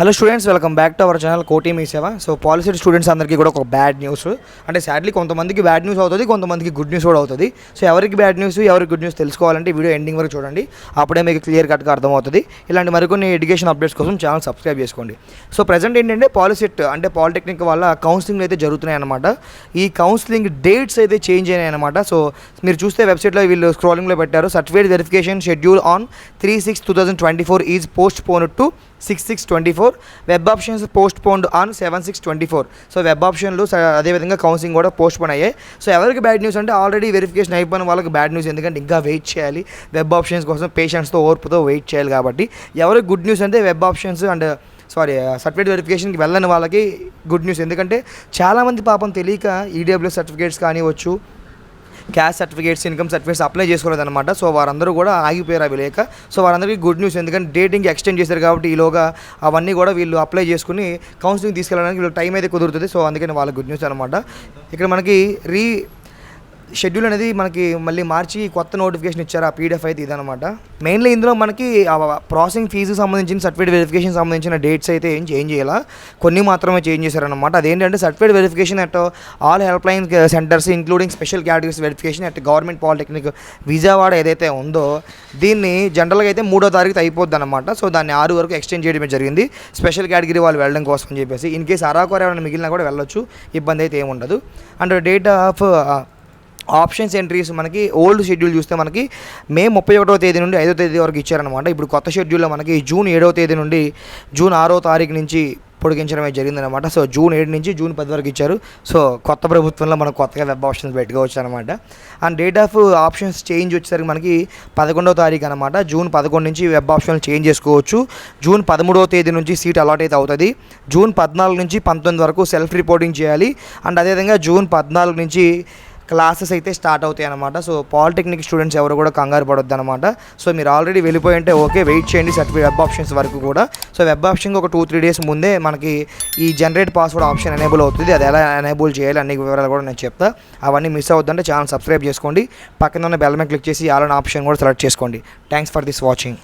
Hello students welcome back to our channel కోటి మీ సేవ. సో పాలసీ స్టూడెంట్స్ అందరికీ కూడా ఒక బ్యాడ్ న్యూస్. అంటే సాడ్లీ కొంతమందికి బ్యాడ్ న్యూస్ అవుతుంది కొంతమందికి గుడ్ న్యూస్ కూడా అవుతుంది. సో ఎవరికి బ్యాడ్ న్యూస్ ఎవరికి గుడ్ న్యూస్ తెలుసుకోవాలంటే వీడియో ఎండింగ్ వరకు చూడండి. అప్పుడే మీకు క్లియర్ కట్గా అర్థమవుతుంది. ఇలాంటి మరికొన్ని ఎడ్యుకేషన్ అప్డేట్స్ కోసం ఛానల్ సబ్స్క్రైబ్ చేసుకోండి. సో ప్రజెంట్ ఏంటంటే పాలిసిట్ అంటే పాలిటెక్నిక్ వల్ల కౌన్సిలింగ్ అయితే జరుగుతున్నాయి అనమాట ఈ కౌన్సిలింగ్ డేట్స్ అయితే చేంజ్ అయినాయి అనమాట సో మీరు చూస్తే వెబ్సైట్లో వీళ్ళు స్క్రోలింగ్లో పెట్టారు. Certificate verification schedule on three six two thousand twenty four is postpone to six six twenty four web options postponed on seven six twenty four so web ఆప్షన్లు స- అదేవిధంగా కౌన్సిలింగ్ కూడా పోస్ట్ పోన్ అయ్యాయి. సో ఎవరికి bad news అంటే already verification అయిపోయిన వాళ్ళకి bad news ఎందుకంటే ఇంకా వెయిట్ చేయాలి. వెబ్ ఆప్షన్స్ కోసం పేషెంట్స్తో ఓర్పుతో వెయిట్ చేయాలి కాబట్టి. ఎవరికి గుడ్ న్యూస్ అంటే web options and sorry certificate వెరిఫికేషన్కి వెళ్ళని వాళ్ళకి గుడ్ న్యూస్ ఎందుకంటే చాలామంది పాపం తెలియక EW certificates కానివచ్చు caste certificates income certificates apply చేసుకోలేదన్నమాట. So వారందరూ కూడా ఆగిపోయారు అవి లేక. సో వారందరికీ గుడ్ న్యూస్. ఎందుకంటే డేటింగ్ ఎక్స్టెండ్ చేశారు కాబట్టి ఈలోగా అవన్నీ కూడా వీళ్ళు అప్లై చేసుకుని కౌన్సిలింగ్ తీసుకెళ్ళడానికి వీళ్ళు టైం అయితే కుదురుతుంది. సో అందుకని వాళ్ళ గుడ్ న్యూస్ అనమాట ఇక్కడ మనకి రీ షెడ్యూల్ అనేది మనకి మళ్ళీ మార్చి కొత్త నోటిఫికేషన్ ఇచ్చారు ఆ పీడిఎఫ్ అయితే ఇదనమాట మెయిన్లీ ఇందులో మనకి ప్రాసెసింగ్ ఫీజు సంబంధించిన సర్టిఫికేట్ వెరిఫికేషన్ సంబంధించిన డేట్స్ అయితే ఏం చేంజ్ చేయాలా? కొన్ని మాత్రమే చేంజ్ చేశారనమాట అదేంటంటే certificate verification at all helpline centres including special categories verification at government polytechnic Vijayawada ఏదైతే ఉందో దీన్ని జనరల్గా అయితే మూడో తారీఖు అయిపోద్ది అనమాట సో దాన్ని ఆరు వరకు ఎక్స్టెండ్ చేయడం జరిగింది. స్పెషల్ కేటగిరీ వాళ్ళు వెళ్ళడం కోసం అని చెప్పేసి. ఇన్ కేసు అరాకొర ఏమైనా మిగిలినా కూడా వెళ్ళొచ్చు. ఇబ్బంది అయితే ఏముండదు ఉండదు. And date of options entries మనకి ఓల్డ్ షెడ్యూల్ చూస్తే మనకి మే ముప్పై ఒకటో తేదీ నుండి ఐదో తేదీ వరకు ఇచ్చారనమాట ఇప్పుడు కొత్త షెడ్యూల్లో మనకి జూన్ ఏడవ తేదీ నుండి జూన్ ఆరో తారీఖు నుంచి పొడిగించడమే జరిగిందనమాట సో జూన్ ఏడు నుంచి జూన్ పది వరకు ఇచ్చారు. సో కొత్త ప్రభుత్వంలో మనకు కొత్తగా వెబ్ ఆప్షన్స్ పెట్టుకోవచ్చు అనమాట and date of options change వచ్చేసరికి మనకి పదకొండవ తారీఖు అనమాట జూన్ పదకొండు నుంచి వెబ్ ఆప్షన్లు చేంజ్ చేసుకోవచ్చు. జూన్ పదమూడవ తేదీ నుంచి సీట్ అలాట్ అయితే అవుతుంది. జూన్ పద్నాలుగు నుంచి పంతొమ్మిది వరకు సెల్ఫ్ రిపోర్టింగ్ చేయాలి. అండ్ అదేవిధంగా జూన్ పద్నాలుగు నుంచి క్లాసెస్ అయితే స్టార్ట్ అవుతాయి అనమాట సో పాలిటెక్నిక్ స్టూడెంట్స్ ఎవరు కూడా కంగారు పడొద్దు అనమాట సో మీరు ఆల్రెడీ వెళ్ళిపోయి ఉంటే ఓకే వెయిట్ చేయండి సర్టిఫికేట్ వెబ్ ఆప్షన్స్ వరకు కూడా. సో వెబ్ ఆప్షన్ ఒక టూ త్రీ డేస్ ముందే మనకి ఈ జనరేట్ పాస్వర్డ్ ఆప్షన్ ఎనేబుల్ అవుతుంది. అది ఎలా ఎనేబుల్ చేయాలి అన్ని వివరాలు కూడా నేను చెప్తా. అవన్నీ మిస్ అవుతుందంటే ఛానల్ సబ్స్క్రైబ్ చేసుకోండి. పక్కన ఉన్న బెల్ మీద క్లిక్ చేసి అలాంటి ఆప్షన్ కూడా సెలెక్ట్ చేసుకోండి. Thanks for this watching.